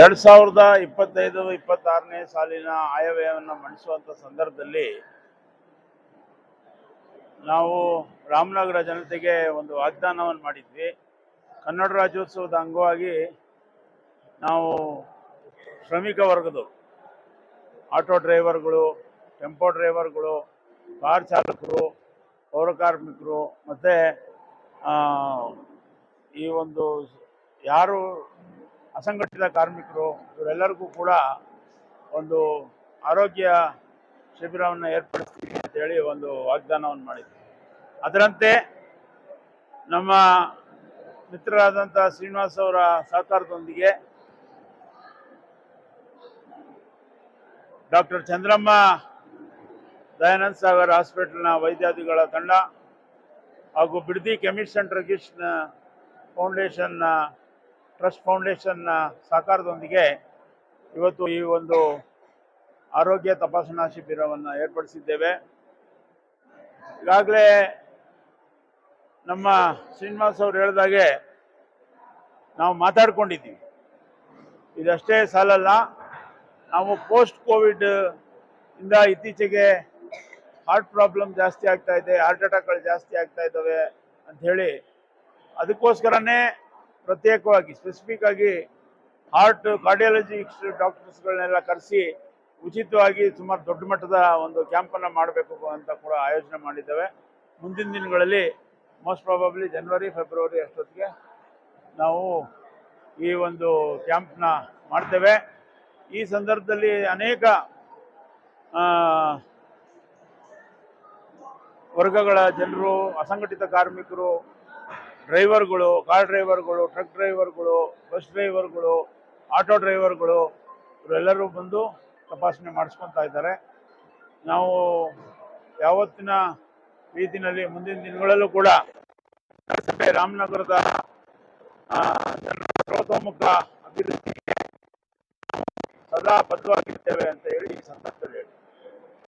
ಎರಡ್ ಸಾವಿರದ ಇಪ್ಪತ್ತೈದು ಇಪ್ಪತ್ತಾರನೇ ಸಾಲಿನ ಆಯವ್ಯಯವನ್ನು ಮಂಡಿಸುವಂತ ಸಂದರ್ಭದಲ್ಲಿ ನಾವು ರಾಮನಗರ ಜನತೆಗೆ ಒಂದು ವಾಗ್ದಾನವನ್ನು ಮಾಡಿದ್ವಿ. ಕನ್ನಡ ರಾಜ್ಯೋತ್ಸವದ ಅಂಗವಾಗಿ ನಾವು ಶ್ರಮಿಕ ವರ್ಗದವರು. ಆಟೋ ಡ್ರೈವರ್ಗಳು, ಟೆಂಪೋ ಡ್ರೈವರ್ಗಳು, ಕಾರ್ ಚಾಲಕರು ಪೌರ ಕಾರ್ಮಿಕರು ಮತ್ತು ಈ ಒಂದು ಯಾರು ಅಸಂಘಟಿತ ಕಾರ್ಮಿಕರು, ಇವರೆಲ್ಲರಿಗೂ ಕೂಡ ಒಂದು ಆರೋಗ್ಯ ಶಿಬಿರವನ್ನು ಏರ್ಪಡಿಸ್ತೀವಿ ಅಂತೇಳಿ ಒಂದು ವಾಗ್ದಾನವನ್ನು ಮಾಡಿದ್ವಿ. ಅದರಂತೆ ನಮ್ಮ ಮಿತ್ರರಾದಂಥ ಶ್ರೀನಿವಾಸ್ ಅವರ ಸಹಕಾರದೊಂದಿಗೆ ಡಾಕ್ಟರ್ ಚಂದ್ರಮ್ಮ ದಯಾನಂದ ಸಾಗರ್ ಹಾಸ್ಪಿಟಲ್ನ ವೈದ್ಯಾಧಿಗಳ ತಂಡ ಹಾಗೂ ಬಿಡದಿ ಕೆಮಿಸ್ಟ್ ಅಂಡ್ ಡ್ರಗಿಸ್ಟ್ ಫೌಂಡೇಶನ್ನ ಟ್ರಸ್ಟ್ ಫೌಂಡೇಶನ್ನ ಸಹಕಾರದೊಂದಿಗೆ ಇವತ್ತು ಈ ಒಂದು ಆರೋಗ್ಯ ತಪಾಸಣಾ ಶಿಬಿರವನ್ನು ಏರ್ಪಡಿಸಿದ್ದೇವೆ. ಈಗಾಗಲೇ ನಮ್ಮ ಶ್ರೀನಿವಾಸ್ ಅವರು ಹೇಳಿದಾಗೆ ನಾವು ಮಾತಾಡ್ಕೊಂಡಿದ್ದೀವಿ. ಇದಷ್ಟೇ ಸಾಲಲ್ಲ, ನಾವು ಪೋಸ್ಟ್ ಕೋವಿಡ್ ಇಂದ ಇತ್ತೀಚೆಗೆ ಹಾರ್ಟ್ ಪ್ರಾಬ್ಲಮ್ ಜಾಸ್ತಿ ಆಗ್ತಾ ಇದೆ, ಹಾರ್ಟ್ ಅಟ್ಯಾಕ್ಗಳು ಜಾಸ್ತಿ ಆಗ್ತಾ ಇದ್ದಾವೆ ಅಂತ ಹೇಳಿ ಅದಕ್ಕೋಸ್ಕರನೇ ಪ್ರತ್ಯೇಕವಾಗಿ ಸ್ಪೆಸಿಫಿಕ್ ಆಗಿ ಹಾರ್ಟ್ ಕಾರ್ಡಿಯಾಲಜಿ ಡಾಕ್ಟರ್ಸ್ಗಳನ್ನೆಲ್ಲ ಕರೆಸಿ ಉಚಿತವಾಗಿ ಸುಮಾರು ದೊಡ್ಡ ಮಟ್ಟದ ಒಂದು ಕ್ಯಾಂಪನ್ನು ಮಾಡಬೇಕು ಅಂತ ಕೂಡ ಆಯೋಜನೆ ಮಾಡಿದ್ದೇವೆ. ಮುಂದಿನ ದಿನಗಳಲ್ಲಿ ಮೋಸ್ಟ್ ಪ್ರಾಬಬ್ಲಿ ಜನವರಿ ಫೆಬ್ರವರಿ ಅಷ್ಟೊತ್ತಿಗೆ ನಾವು ಈ ಒಂದು ಕ್ಯಾಂಪ್ನ ಮಾಡ್ತೇವೆ. ಈ ಸಂದರ್ಭದಲ್ಲಿ ಅನೇಕ ವರ್ಗಗಳ ಜನರು, ಅಸಂಘಟಿತ ಕಾರ್ಮಿಕರು ಡ್ರೈವರ್ಗಳು, ಕಾರ್ ಡ್ರೈವರ್ಗಳು, ಟ್ರಕ್ ಡ್ರೈವರ್ಗಳು, ಬಸ್ ಡ್ರೈವರ್ಗಳು, ಆಟೋ ಡ್ರೈವರ್ಗಳು, ಇವರೆಲ್ಲರೂ ಬಂದು ತಪಾಸಣೆ ಮಾಡಿಸ್ಕೊತಾ ಇದ್ದಾರೆ. ನಾವು ಯಾವತ್ತಿನ ರೀತಿಯಲ್ಲಿ ಮುಂದಿನ ದಿನಗಳಲ್ಲೂ ಕೂಡ ರಾಮನಗರದ ಸರ್ವತೋಮುಖ ಅಭಿವೃದ್ಧಿಗೆ ಸದಾ ಬದ್ಧವಾಗಿರ್ತೇವೆ ಅಂತ ಹೇಳಿ ಈ ಸಂದರ್ಭದಲ್ಲಿ